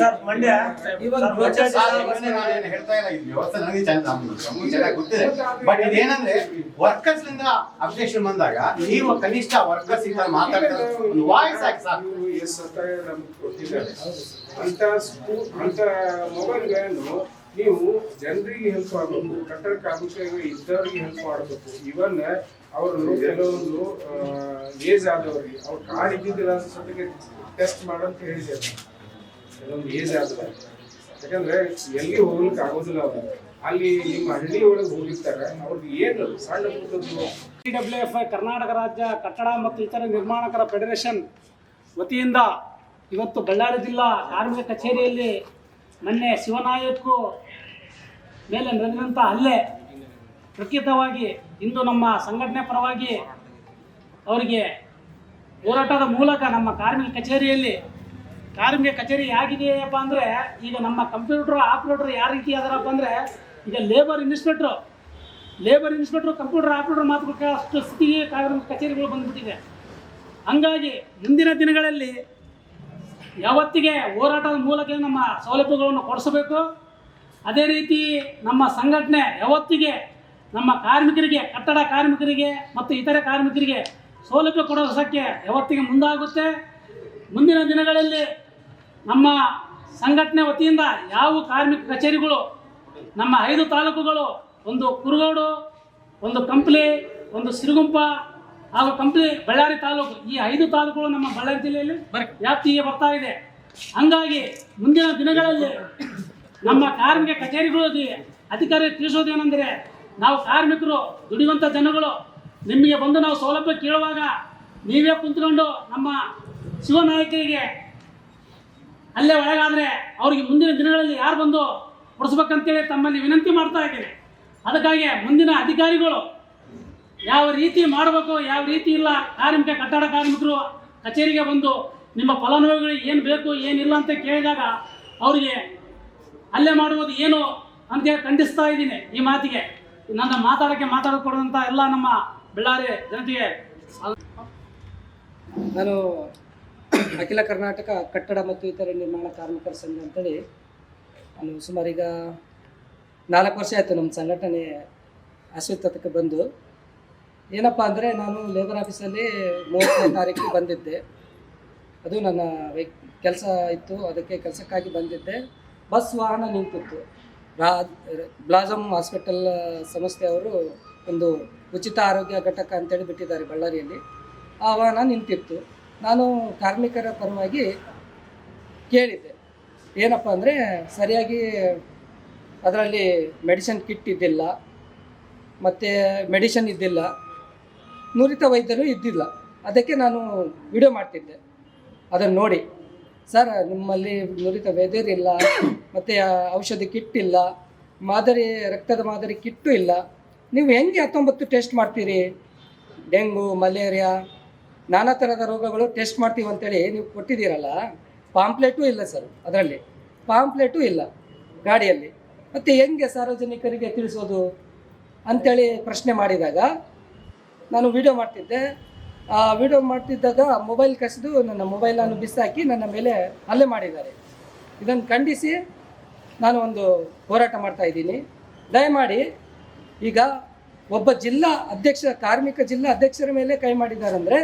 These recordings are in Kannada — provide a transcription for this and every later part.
ಸರ್ ಮಂಡ್ಯ. ಇವಾಗ ಹೇಳ್ತಾ ಇಲ್ಲ ಇದು ವ್ಯವಸ್ಥೆ ನನಗೆ ಚೆನ್ನಾಗಿ ಗೊತ್ತಿದೆ. ಬಟ್ ಇದೇನಂದ್ರೆ ವರ್ಕರ್ಸ್ ಇಂದ ಅಬ್ಜೆಕ್ಷನ್ ಬಂದಾಗ ನೀವು ಕನಿಷ್ಠ ವರ್ಕರ್ಸ್ ಇಂದ ಮಾತಾಡ್ತಾರೆ ಒಂದು ವಾಯ್ಸ್ ಹಾಕಿ ಸಾಕು. ಎಸ್ ಅಂತ ನಮ್ಗೆ ಕೊಟ್ಟಿದ್ದಾರೆ ಅಂತ ಸ್ಕೂ ಅಂತ ಮೊಬೈಲ್ಗಳನ್ನು ನೀವು ಜನರಿಗೆ ಹೆಲ್ಪ್ ಮಾಡಬೇಕು ಕಟ್ಟಡ ಅಭಿಷೇಕ ಇದ್ದವರಿಗೆ ಹೆಲ್ಪ್ ಮಾಡಬೇಕು. ಇವನ್ ಅವರು ಕೆಲವೊಂದು ಏಜ್ ಆದವರಿಗೆ, ಅವ್ರ ಕಾರ್ಡ್ ಇದ್ದಿದ್ದಿಲ್ಲ ಸದ್ಯಕ್ಕೆ ಟೆಸ್ಟ್ ಮಾಡಂತ ಹೇಳಿದ್ದಾರೆ ಕೆಲವೊಂದು ಏಜ್ ಆದವರು ಯಾಕಂದ್ರೆ ಎಲ್ಲಿ ಹೋಗ್ಲಿಕ್ಕೆ ಆಗೋದಿಲ್ಲ ಅವರು. ಅಲ್ಲಿ ನಿಮ್ಮ ಹಳ್ಳಿ ಒಳಗೆ ಹೋಗಿರ್ತಾರೆ, ಅವ್ರಿಗೆ ಏನು ಸಣ್ಣ ಪುಟ್ಟದ್ದು ಡಬ್ಲ್ಯೂ ಎಫ್ ಐ ಕರ್ನಾಟಕ ರಾಜ್ಯ ಕಟ್ಟಡ ಮತ್ತು ಇತರ ನಿರ್ಮಾಣಕರ ಫೆಡರೇಷನ್ ವತಿಯಿಂದ ಇವತ್ತು ಬಳ್ಳಾರಿ ಜಿಲ್ಲಾ ಕಾರ್ಮಿಕ ಕಚೇರಿಯಲ್ಲಿ ಮೊನ್ನೆ ಶಿವನಾಯಕ್ ಮೇಲೆ ನಡೆದಂಥ ಅಲ್ಲೇ ಪ್ರಕೃತವಾಗಿ ಇಂದು ನಮ್ಮ ಸಂಘಟನೆ ಪರವಾಗಿ ಅವರಿಗೆ ಹೋರಾಟದ ಮೂಲಕ ನಮ್ಮ ಕಾರ್ಮಿಕ ಕಚೇರಿಯಲ್ಲಿ ಕಾರ್ಮಿಕ ಕಚೇರಿ ಹೇಗಿದೆಯಪ್ಪ ಅಂದರೆ, ಈಗ ನಮ್ಮ ಕಂಪ್ಯೂಟರ್ ಆಪ್ರೇಟರ್ ಯಾವ ರೀತಿ ಆದರಪ್ಪ ಅಂದರೆ, ಈಗ labour inspector labour inspector computer operator ಅಷ್ಟು ಸ್ಥಿತಿಗೆ ಕಾರ್ಮಿಕ ಕಚೇರಿಗಳು ಬಂದ್ಬಿಟ್ಟಿದೆ. ಹಂಗಾಗಿ ಮುಂದಿನ ದಿನಗಳಲ್ಲಿ ಯಾವತ್ತಿಗೆ ಹೋರಾಟದ ಮೂಲಕ ನಮ್ಮ ಸೌಲಭ್ಯಗಳನ್ನು ಕೊಡಿಸಬೇಕು? ಅದೇ ರೀತಿ ನಮ್ಮ ಸಂಘಟನೆ ಯಾವತ್ತಿಗೆ ನಮ್ಮ ಕಾರ್ಮಿಕರಿಗೆ ಕಟ್ಟಡ ಕಾರ್ಮಿಕರಿಗೆ ಮತ್ತು ಇತರೆ ಕಾರ್ಮಿಕರಿಗೆ ಸೌಲಭ್ಯ ಕೊಡೋಸಕ್ಕೆ ಯಾವತ್ತಿಗೆ ಮುಂದಾಗುತ್ತೆ? ಮುಂದಿನ ದಿನಗಳಲ್ಲಿ ನಮ್ಮ ಸಂಘಟನೆ ವತಿಯಿಂದ ಯಾವ ಕಾರ್ಮಿಕ ಕಚೇರಿಗಳು ನಮ್ಮ ಐದು ತಾಲೂಕುಗಳು ಒಂದು ಕುರುಗೋಡು ಒಂದು ಕಂಪ್ಲಿ ಒಂದು ಸಿರುಗುಂಪ ಹಾಗೂ ಕಂಪ್ಲಿ ಬಳ್ಳಾರಿ ತಾಲೂಕು ಈ ಐದು ತಾಲೂಕುಗಳು ನಮ್ಮ ಬಳ್ಳಾರಿ ಜಿಲ್ಲೆಯಲ್ಲಿ ವ್ಯಾಪ್ತಿಗೆ ಬರ್ತಾ ಇದೆ. ಹಂಗಾಗಿ ಮುಂದಿನ ದಿನಗಳಲ್ಲಿ ನಮ್ಮ ಕಾರ್ಮಿಕ ಕಚೇರಿಗಳು ಅಧಿಕಾರಿ ತಿಳಿಸೋದೇನೆಂದರೆ ನಾವು ಕಾರ್ಮಿಕರು ದುಡಿಯುವಂಥ ಜನಗಳು, ನಿಮಗೆ ಬಂದು ನಾವು ಸೌಲಭ್ಯ ಕೇಳುವಾಗ ನೀವೇ ಕುಂತ್ಕೊಂಡು ನಮ್ಮ ಶಿವನಾಯಕರಿಗೆ ಅಲ್ಲೇ ಒಳಗಾದರೆ ಅವರಿಗೆ ಮುಂದಿನ ದಿನಗಳಲ್ಲಿ ಯಾರು ಬಂದು ಕೊಡಿಸ್ಬೇಕಂತೇಳಿ ತಮ್ಮಲ್ಲಿ ವಿನಂತಿ ಮಾಡ್ತಾ ಇದ್ದೇನೆ. ಅದಕ್ಕಾಗಿ ಮುಂದಿನ ಅಧಿಕಾರಿಗಳು ಯಾವ ರೀತಿ ಮಾಡಬೇಕು, ಯಾವ ರೀತಿ ಇಲ್ಲ ಕಾರ್ಮಿಕ ಕಟ್ಟಡ ಕಾರ್ಮಿಕರು ಕಚೇರಿಗೆ ಬಂದು ನಿಮ್ಮ ಫಲಾನುಭವಿಗಳಿಗೆ ಏನು ಬೇಕು, ಏನಿಲ್ಲ ಅಂತ ಕೇಳಿದಾಗ ಅವರಿಗೆ ಅಲ್ಲೇ ಮಾಡುವುದು ಏನು ಅಂತ ಹೇಳಿ ಖಂಡಿಸ್ತಾ ಇದ್ದೀನಿ ಈ ಮಾತಿಗೆ. ನನ್ನ ಮಾತಾಡೋಕ್ಕೆ ಮಾತಾಡಿಕೊಡುವಂಥ ಎಲ್ಲ ನಮ್ಮ ಬಳ್ಳಾರಿ ಜನತೆಗೆ ನಾನು ಅಖಿಲ ಕರ್ನಾಟಕ ಕಟ್ಟಡ ಮತ್ತು ಇತರೆ ನಿರ್ಮಾಣ ಕಾರ್ಮಿಕರ ಸಂಘ ಅಂತೇಳಿ ನಾನು ಸುಮಾರೀಗ ನಾಲ್ಕು ವರ್ಷ ಆಯಿತು ನಮ್ಮ ಸಂಘಟನೆ ಅಸ್ತಿತ್ವಕ್ಕೆ ಬಂದು. ಏನಪ್ಪ ಅಂದರೆ ನಾನು ಲೇಬರ್ ಆಫೀಸಲ್ಲಿ ಮೂವತ್ತನೇ ತಾರೀಕು ಬಂದಿದ್ದೆ. ಅದು ನನ್ನ ಕೆಲಸ ಇತ್ತು, ಅದಕ್ಕೆ ಕೆಲಸಕ್ಕಾಗಿ ಬಂದಿದ್ದೆ. ಬಸ್ ವಾಹನ ನಿಂತಿತ್ತು. ರಾ ಬ್ಲಾಸಮ್ ಹಾಸ್ಪಿಟಲ್ ಸಂಸ್ಥೆಯವರು ಒಂದು ಉಚಿತ ಆರೋಗ್ಯ ಘಟಕ ಅಂತೇಳಿ ಬಿಟ್ಟಿದ್ದಾರೆ ಬಳ್ಳಾರಿಯಲ್ಲಿ. ಆ ವಾಹನ ನಿಂತಿತ್ತು. ನಾನು ಕಾರ್ಮಿಕರ ಪರವಾಗಿ ಕೇಳಿದ್ದೆ. ಏನಪ್ಪ ಅಂದರೆ ಸರಿಯಾಗಿ ಅದರಲ್ಲಿ ಮೆಡಿಸಿನ್ ಕಿಟ್ ಇದ್ದಿಲ್ಲ, ಮತ್ತು ಮೆಡಿಷನ್ ಇದ್ದಿಲ್ಲ, ನುರಿತ ವೈದ್ಯರು ಇದ್ದಿಲ್ಲ. ಅದಕ್ಕೆ ನಾನು ವಿಡಿಯೋ ಮಾಡ್ತಿದ್ದೆ. ಅದನ್ನು ನೋಡಿ. ಸರ್, ನಿಮ್ಮಲ್ಲಿ ನುರಿತ ವೈದ್ಯರಿಲ್ಲ ಮತ್ತು ಔಷಧಿ ಕಿಟ್ ಇಲ್ಲ, ಮಾದರಿ, ರಕ್ತದ ಮಾದರಿ ಕಿಟ್ಟು ಇಲ್ಲ. ನೀವು ಹೆಂಗೆ ಹತ್ತೊಂಬತ್ತು ಟೆಸ್ಟ್ ಮಾಡ್ತೀರಿ? ಡೆಂಗು, ಮಲೇರಿಯಾ, ನಾನಾ ಥರದ ರೋಗಗಳು ಟೆಸ್ಟ್ ಮಾಡ್ತೀವಿ ಅಂತೇಳಿ ನೀವು ಕೊಟ್ಟಿದ್ದೀರಲ್ಲ ಪಾಂಪ್ಲೆಟೂ ಇಲ್ಲ ಸರ್ ಅದರಲ್ಲಿ. ಪಾಂಪ್ಲೆಟೂ ಇಲ್ಲ ಗಾಡಿಯಲ್ಲಿ. ಮತ್ತು ಹೆಂಗೆ ಸಾರ್ವಜನಿಕರಿಗೆ ತಿಳಿಸೋದು? ಅಂಥೇಳಿ ಪ್ರಶ್ನೆ ಮಾಡಿದಾಗ ನಾನು ವಿಡಿಯೋ ಮಾಡ್ತಿದ್ದೆ. ವಿಡಿಯೋ ಮಾಡ್ತಿದ್ದಾಗ ಮೊಬೈಲ್ ಕಸಿದು ನನ್ನ ಮೊಬೈಲನ್ನು ಬಿಸಾಕಿ ನನ್ನ ಮೇಲೆ ಹಲ್ಲೆ ಮಾಡಿದ್ದಾರೆ. ಇದನ್ನು ಖಂಡಿಸಿ ನಾನು ಒಂದು ಹೋರಾಟ ಮಾಡ್ತಾ ಇದ್ದೀನಿ. ದಯಮಾಡಿ ಈಗ ಒಬ್ಬ ಜಿಲ್ಲಾ ಅಧ್ಯಕ್ಷ, ಕಾರ್ಮಿಕ ಜಿಲ್ಲಾ ಅಧ್ಯಕ್ಷರ ಮೇಲೆ ಕೈ ಮಾಡಿದ್ದಾರೆ ಅಂದರೆ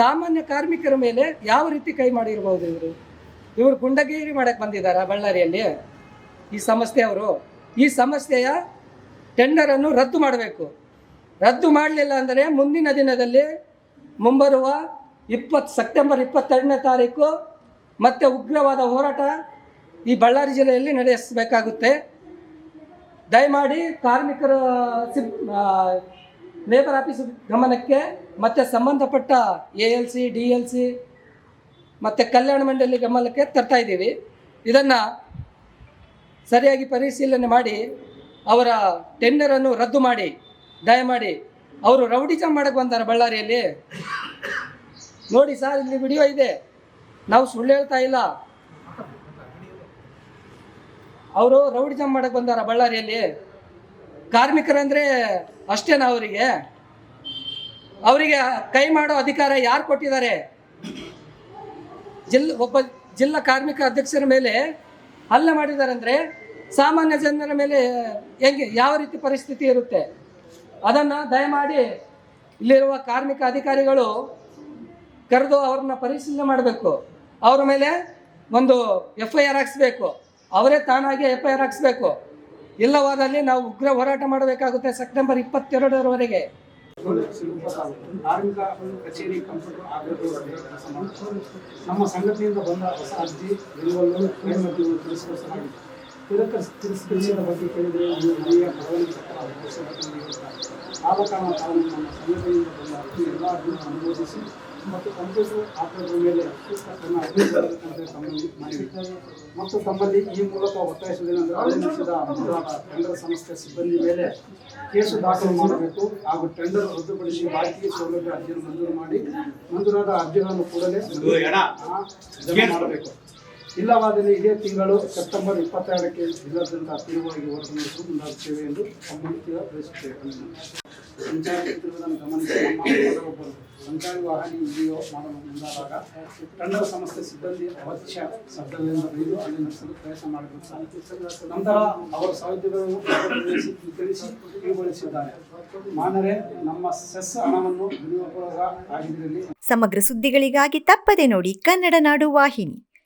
ಸಾಮಾನ್ಯ ಕಾರ್ಮಿಕರ ಮೇಲೆ ಯಾವ ರೀತಿ ಕೈ ಮಾಡಿರ್ಬೋದು ಇವರು? ಇವರು ಗುಂಡಗಿರಿ ಮಾಡಕ್ಕೆ ಬಂದಿದ್ದಾರೆ ಬಳ್ಳಾರಿಯಲ್ಲಿ? ಈ ಸಂಸ್ಥೆಯವರು ಈ ಸಂಸ್ಥೆಯ ಟೆಂಡರನ್ನು ರದ್ದು ಮಾಡಬೇಕು. ರದ್ದು ಮಾಡಲಿಲ್ಲ ಅಂದರೆ ಮುಂದಿನ ದಿನದಲ್ಲಿ ಮುಂಬರುವ ಇಪ್ಪತ್ತು ಸೆಪ್ಟೆಂಬರ್ ಇಪ್ಪತ್ತೆರಡನೇ ತಾರೀಕು ಮತ್ತೆ ಉಗ್ರವಾದ ಹೋರಾಟ ಈ ಬಳ್ಳಾರಿ ಜಿಲ್ಲೆಯಲ್ಲಿ ನಡೆಸಬೇಕಾಗುತ್ತೆ. ದಯಮಾಡಿ ಕಾರ್ಮಿಕರ ಸಿಬ್ ಲೇಬರ್ ಆಫೀಸ್ ಗಮನಕ್ಕೆ ಮತ್ತು ಸಂಬಂಧಪಟ್ಟ A L C, D L C ಮತ್ತು ಕಲ್ಯಾಣ ಮಂಡಳಿ ಗಮನಕ್ಕೆ ತರ್ತಾ ಇದ್ದೀವಿ. ಇದನ್ನು ಸರಿಯಾಗಿ ಪರಿಶೀಲನೆ ಮಾಡಿ ಅವರ ಟೆಂಡರನ್ನು ರದ್ದು ಮಾಡಿ, ದಯಮಾಡಿ ಅವರು ರೌಡಿಜಮ್ ಮಾಡಕ್ಕೆ ಬಂದಾರ ಬಳ್ಳಾರಿಯಲ್ಲಿ. ನೋಡಿ ಸರ್, ಇಲ್ಲಿ ವಿಡಿಯೋ ಇದೆ. ನಾವು ಸುಳ್ಳು ಹೇಳ್ತಾ ಇಲ್ಲ. ಅವರು ರೌಡಿಜಮ್ ಮಾಡಕ್ಕೆ ಬಂದಾರ ಬಳ್ಳಾರಿಯಲ್ಲಿ. ಕಾರ್ಮಿಕರಂದ್ರೆ ಅಷ್ಟೇನಾ ಅವರಿಗೆ? ಅವರಿಗೆ ಕೈ ಮಾಡೋ ಅಧಿಕಾರ ಯಾರು ಕೊಟ್ಟಿದ್ದಾರೆ? ಜಿಲ್, ಒಬ್ಬ ಜಿಲ್ಲಾ ಕಾರ್ಮಿಕ ಅಧ್ಯಕ್ಷರ ಮೇಲೆ ಹಲ್ಲೆ ಮಾಡಿದ್ದಾರೆ ಅಂದರೆ ಸಾಮಾನ್ಯ ಜನರ ಮೇಲೆ ಹೆಂಗೆ, ಯಾವ ರೀತಿ ಪರಿಸ್ಥಿತಿ ಇರುತ್ತೆ? ಅದನ್ನು ದಯಮಾಡಿ ಇಲ್ಲಿರುವ ಕಾರ್ಮಿಕ ಅಧಿಕಾರಿಗಳು ಕರೆದು ಅವ್ರನ್ನ ಪರಿಶೀಲನೆ ಮಾಡಬೇಕು. ಅವ್ರ ಮೇಲೆ ಒಂದು ಎಫ್ ಐ ಆರ್ ಹಾಕ್ಸ್ಬೇಕು. ಅವರೇ ತಾನಾಗಿ ಎಫ್ ಐ ಆರ್ ಹಾಕ್ಸ್ಬೇಕು. ಇಲ್ಲವಾದಲ್ಲಿ ನಾವು ಉಗ್ರ ಹೋರಾಟ ಮಾಡಬೇಕಾಗುತ್ತೆ ಸೆಪ್ಟೆಂಬರ್ ಇಪ್ಪತ್ತೆರಡರವರೆಗೆ. ನಮ್ಮ ಸಂಘಟನೆಯಿಂದ ಬಂದ ಹೊಸ ಅರ್ಜಿ ತಿರಸ್ಕರಿಸಿದ ಬಗ್ಗೆ ಕೇಳಿದರೆ ಕಾರಣ ತಾವು ನಮ್ಮ ಸಂಘಟನೆಯಿಂದ ಬಂದ ಎಲ್ಲ ಅರ್ಜಿಯನ್ನು ಅನುಮೋದಿಸಿ ಮತ್ತು ಕಂಪ್ಯೂಟರ್ ಆಪರೇಟರ್ ಮೇಲೆ ಸೂಕ್ತ ಕ್ರಮ ಸಂಬಂಧಿ ತಮ್ಮಲ್ಲಿ ಮತ್ತು ತಮ್ಮಲ್ಲಿ ಈ ಮೂಲಕ ಒತ್ತಾಯಿಸುವುದೇನೆಂದರೆ ಮಂಜೂರಾದ ಟೆಂಡರ್ ಸಂಸ್ಥೆ ಸಿಬ್ಬಂದಿ ಮೇಲೆ ಕೇಸು ದಾಖಲು ಮಾಡಬೇಕು ಹಾಗೂ ಟೆಂಡರ್ ರದ್ದುಪಡಿಸಿ ಬಾಕಿ ಸೌಲಭ್ಯ ಅರ್ಜಿಯನ್ನು ಮಂಜೂರು ಮಾಡಿ ಮಂಜೂರಾದ ಅರ್ಜಿಗಳನ್ನು ಕೂಡಲೇ ಮಾಡಬೇಕು ಇಲ್ಲವಾದಲ್ಲಿ ಇದೇ ತಿಂಗಳು ಸೆಪ್ಟೆಂಬರ್ ಇಪ್ಪತ್ತೆರಡಕ್ಕೆ ಜಿಲ್ಲಾದ್ಯಂತ ತೀವ್ರವಾಗಿ ಹೋರಾಟ ನಡೆಸಲು ಮುಂದಾಗುತ್ತೇವೆ ಎಂದು ಸಂಬಂಧಿಸಿದ ಬಯಸುತ್ತೇವೆ ಸಂಚಾರಿ ಗಮನಿಸಿ ಮೊದಲೊಬ್ಬರು ಸಂಚಾರಿ ವಾಹನ ವಿಡಿಯೋ ಮಾಡಲು ಮುಂದಾದಾಗ ಟೆಂಡರ್ ಸಮಸ್ಯೆ, ಸಿಬ್ಬಂದಿ ಅವಶ್ಯ ಶಬ್ದಗಳಿಂದ ಬೈದು ಅಲ್ಲಿ ನಡೆಸಲು ಪ್ರಯತ್ನ ಮಾಡಬೇಕು ನಂತರ ಅವರ ಸೌಲಭ್ಯಗಳನ್ನು ತಿಳಿಸಿ, ತಿಳಿಗೊಳಿಸಿದ್ದಾರೆ. ಮಾನರೇ ನಮ್ಮ ಸೆಸ್ ಹಣವನ್ನು ದುರುಪಯೋಗ ಆಗಿದ್ದಲ್ಲಿ ಸಮಗ್ರ ಸುದ್ದಿಗಳಿಗಾಗಿ ತಪ್ಪದೆ ನೋಡಿ ಕನ್ನಡ ನಾಡು ವಾಹಿನಿ.